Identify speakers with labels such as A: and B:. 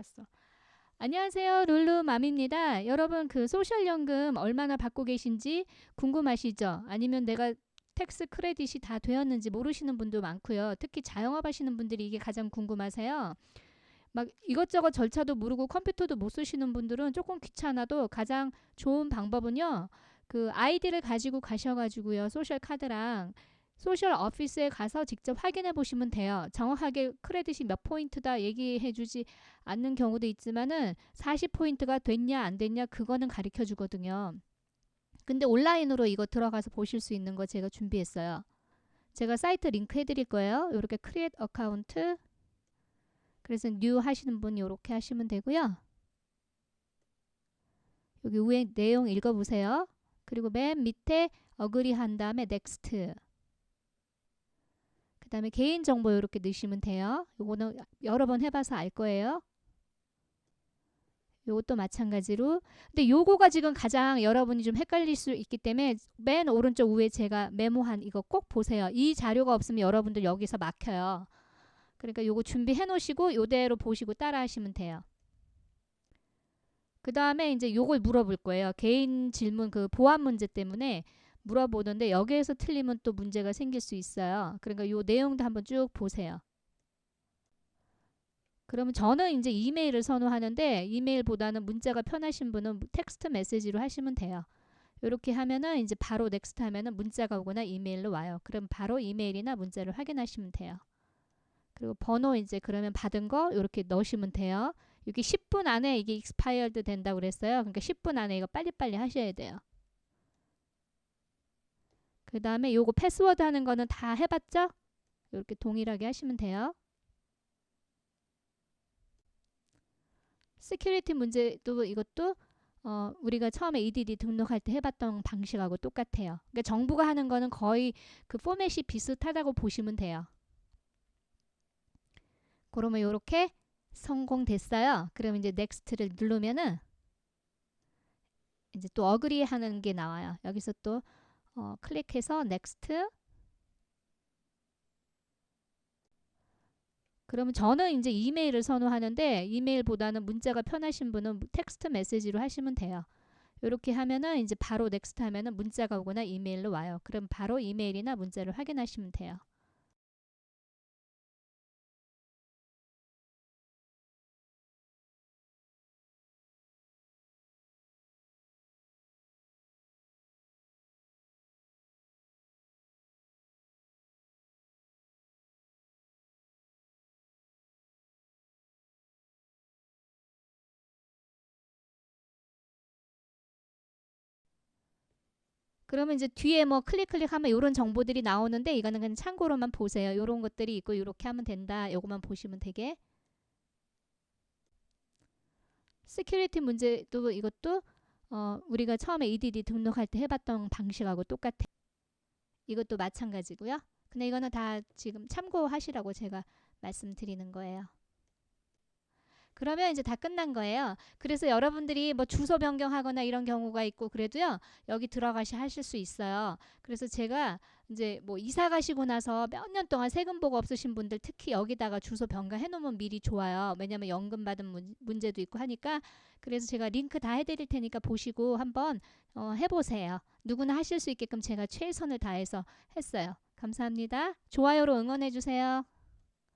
A: 알았어. 안녕하세요. 룰루맘입니다. 여러분 그 소셜연금 얼마나 받고 계신지 궁금하시죠? 아니면 내가 텍스 크레딧이 다 되었는지 모르시는 분도 많고요. 특히 자영업 하시는 분들이 이게 가장 궁금하세요. 막 이것저것 절차도 모르고 컴퓨터도 못 쓰시는 분들은 조금 귀찮아도 가장 좋은 방법은요. 그 아이디를 가지고 가셔가지고요. 소셜 카드랑 소셜 오피스에 가서 직접 확인해 보시면 돼요. 정확하게 크레딧이 몇 포인트다 얘기해 주지 않는 경우도 있지만은 40포인트가 됐냐 안 됐냐 그거는 가르쳐 주거든요. 근데 온라인으로 이거 들어가서 보실 수 있는 거 제가 준비했어요. 제가 사이트 링크 해드릴 거예요. 이렇게 크리에이트 어카운트 그래서 뉴 하시는 분 이렇게 하시면 되고요. 여기 위에 내용 읽어보세요. 그리고 맨 밑에 어그리 한 다음에 넥스트 그 다음에 개인정보 이렇게 넣으시면 돼요. 요거는 여러 번 해봐서 알 거예요. 요것도 마찬가지로 근데 요거가 지금 가장 여러분이 좀 헷갈릴 수 있기 때문에 맨 오른쪽 위에 제가 메모한 이거 꼭 보세요. 이 자료가 없으면 여러분들 여기서 막혀요. 그러니까 요거 준비해 놓으시고 요대로 보시고 따라 하시면 돼요. 그 다음에 이제 요걸 물어볼 거예요. 개인 질문 그 보안 문제 때문에 물어보는데 여기에서 틀리면 또 문제가 생길 수 있어요. 그러니까 요 내용도 한번 쭉 보세요. 그러면 저는 이제 이메일을 선호하는데 이메일보다는 문자가 편하신 분은 텍스트 메시지로 하시면 돼요. 이렇게 하면은 이제 바로 넥스트 하면은 문자가 오거나 이메일로 와요. 그럼 바로 이메일이나 문자를 확인하시면 돼요. 그리고 번호 이제 그러면 받은 거 이렇게 넣으시면 돼요. 여기 10분 안에 이게 expired 된다고 그랬어요. 그러니까 10분 안에 이거 빨리빨리 하셔야 돼요. 그 다음에 요거 패스워드 하는 거는 다 해봤죠? 이렇게 동일하게 하시면 돼요. 시큐리티 문제도 이것도 어, 우리가 처음에 EDD 등록할 때 해봤던 방식하고 똑같아요. 그러니까 정부가 하는 거는 거의 그 포맷이 비슷하다고 보시면 돼요. 그러면 이렇게 성공됐어요. 그럼 이제 넥스트를 누르면은 이제 또 어그리 하는 게 나와요. 여기서 또 어, 클릭해서 넥스트 그러면 저는 이제 이메일을 선호하는데 이메일보다는 문자가 편하신 분은 텍스트 메시지로 하시면 돼요. 이렇게 하면은 이제 바로 넥스트 하면은 문자가 오거나 이메일로 와요. 그럼 바로 이메일이나 문자를 확인하시면 돼요. 그러면 이제 뒤에 뭐 클릭 클릭하면 이런 정보들이 나오는데 이거는 그냥 참고로만 보세요. 이런 것들이 있고 이렇게 하면 된다. 요것만 보시면 되게. 시큐리티 문제도 이것도 어, 우리가 처음에 EDD 등록할 때 해봤던 방식하고 똑같아. 이것도 마찬가지고요. 근데 이거는 다 지금 참고하시라고 제가 말씀드리는 거예요. 그러면 이제 다 끝난 거예요. 그래서 여러분들이 뭐 주소 변경하거나 이런 경우가 있고 그래도요. 여기 들어가시 하실 수 있어요. 그래서 제가 이제 뭐 이사 가시고 나서 몇 년 동안 세금 보고 없으신 분들 특히 여기다가 주소 변경해 놓으면 미리 좋아요. 왜냐면 연금 받은 문, 문제도 있고 하니까 그래서 제가 링크 다 해드릴 테니까 보시고 한번 어, 해보세요. 누구나 하실 수 있게끔 제가 최선을 다해서 했어요. 감사합니다. 좋아요로 응원해 주세요.